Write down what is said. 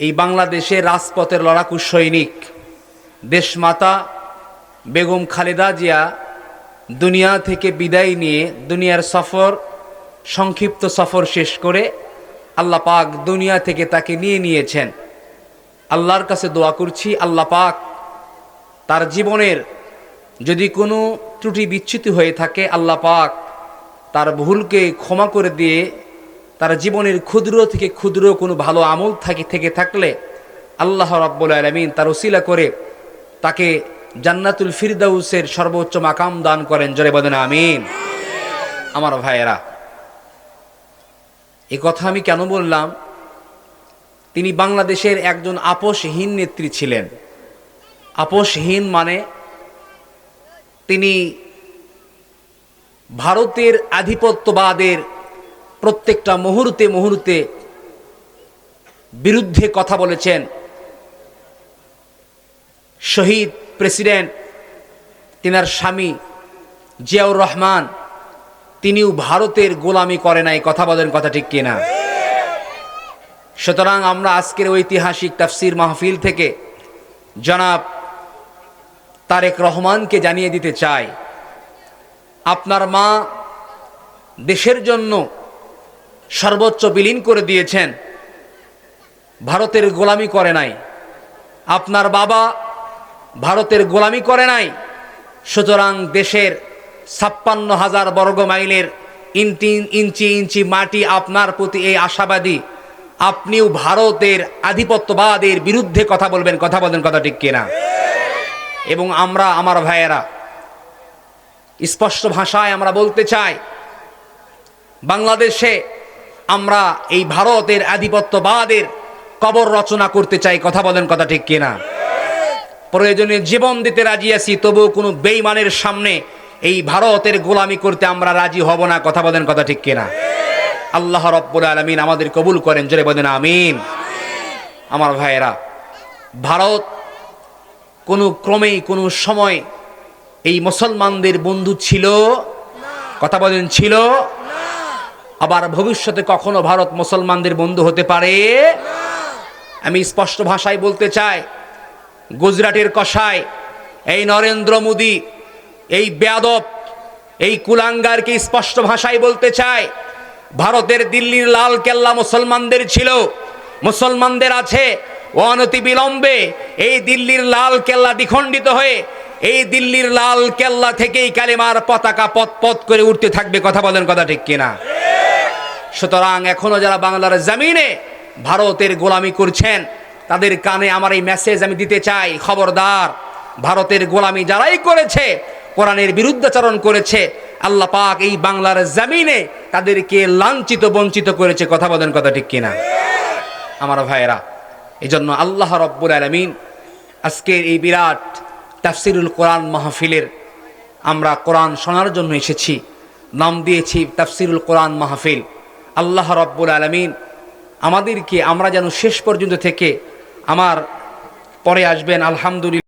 এই বাংলাদেশে রাজপথের লড়াকু সৈনিক দেশমাতা বেগম খালেদা জিয়া দুনিয়া থেকে বিদায় নিয়ে দুনিয়ার সফর, সংক্ষিপ্ত সফর শেষ করে আল্লাহ পাক দুনিয়া থেকে তাকে নিয়ে নিয়েছেন। আল্লাহর কাছে দোয়া করছি, আল্লাহ পাক তার জীবনের যদি কোনো ত্রুটি বিচ্যুতি হয়ে থাকে, আল্লাহ পাক তার ভুলকে ক্ষমা করে দিয়ে তার জীবনের ক্ষুদ্র থেকে ক্ষুদ্র কোনো ভালো আমল থাকে, থেকে থাকলে আল্লাহ রাব্বুল আলমিন তার ওসিলা করে তাকে জান্নাতুল ফিরদাউসের সর্বোচ্চ মাকাম দান করেন। জরে বদেন আমিন। আমার ভাইয়েরা, এ কথা আমি কেন বললাম? তিনি বাংলাদেশের একজন আপোষহীন নেত্রী ছিলেন। আপোষহীন মানে তিনি ভারতের আধিপত্যবাদের প্রত্যেকটা মুহূর্তে মুহূর্তে বিরুদ্ধে কথা বলেছেন। শহীদ প্রেসিডেন্ট, তিনার স্বামী জিয়াউর রহমান, তিনিও ভারতের গোলামি করে নাই, কথা বলেন কথা ঠিক কিনা। সুতরাং আমরা আজকের ঐতিহাসিক তাফসির মাহফিল থেকে জনাব তারেক রহমানকে জানিয়ে দিতে চাই। আপনার মা দেশের জন্য সর্বোচ্চ বিলীন করে দিয়েছেন। ভারতের গোলামি করে নাই। আপনার বাবা ভারতের গোলামি করে নাই। সুতরাং দেশের ছাপ্পান্ন হাজার বর্গ মাইলের ইঞ্চি ইঞ্চি ইঞ্চি মাটি আপনার প্রতি এই আশাবাদী, আপনিও ভারতের আধিপত্যবাদের বিরুদ্ধে কথা বলবেন। কথা বলেন কথা ঠিক কিনা? এবং আমরা, আমার ভাইয়েরা, স্পষ্ট ভাষায় আমরা বলতে চাই, বাংলাদেশে আমরা এই ভারতের আধিপত্যবাদের কবর রচনা করতে চাই। কথা বলেন কথা ঠিক কিনা? প্রয়োজনে জীবন দিতে রাজি আছি, তবুও কোনো বেইমানের সামনে এই ভারতের গোলামি করতে আমরা রাজি হব না। কথা বলেন কথা ঠিক কিনা? আল্লাহ রব্বুল আলমিন আমাদের কবুল করেন, জোরে বলেন আমিন। আমার ভাইয়েরা, ভারত কোনো ক্রমেই, কোনো সময় এই মুসলমানদের বন্ধু ছিল? কথা বলেন, ছিল? আবার ভবিষ্যতে কখনো ভারত মুসলমানদের বন্ধু হতে পারে? আমি স্পষ্ট ভাষায় বলতে চাই, গুজরাটের কষায় এই নরেন্দ্র মোদী, এই বেয়াদব, এই কুলাঙ্গারকে স্পষ্ট ভাষায় বলতে চায় ভারতের দিল্লির লাল কেল্লা মুসলমানদের ছিল, মুসলমানদের আছে অনতি বিলম্বে এই দিল্লির লাল কেল্লা দ্বিখণ্ডিত হয়ে, এই দিল্লির লাল কেল্লা থেকেই কালিমার পতাকা পথ পথ করে উঠতে থাকবে। কথা বলেন কথা ঠিক কিনা? সুতরাং এখনও যারা বাংলার জমিনে ভারতের গোলামি করছেন, তাদের কানে আমার এই মেসেজ আমি দিতে চাই। খবরদার, ভারতের গোলামি যারাই করেছে, কোরআনের বিরুদ্ধাচরণ করেছে, আল্লাহ পাক এই বাংলার জমিনে তাদেরকে লাঞ্ছিত, বঞ্চিত করেছে। কথা বলেন কথা ঠিক কিনা? আমার ভাইয়েরা এই জন্য আল্লাহ রব্বুল আলমিন আজকের এই বিরাট তাফসিরুল কোরআন মাহফিলের আমরা কোরআন শোনার জন্য এসেছি। নাম দিয়েছি তাফসিরুল কোরআন মাহফিল। আল্লাহ রব্বুল আলমিন আমাদেরকে আমরা যেন শেষ পর্যন্ত থেকে আমার পরে আসবেন আলহামদুলিল্লাহ।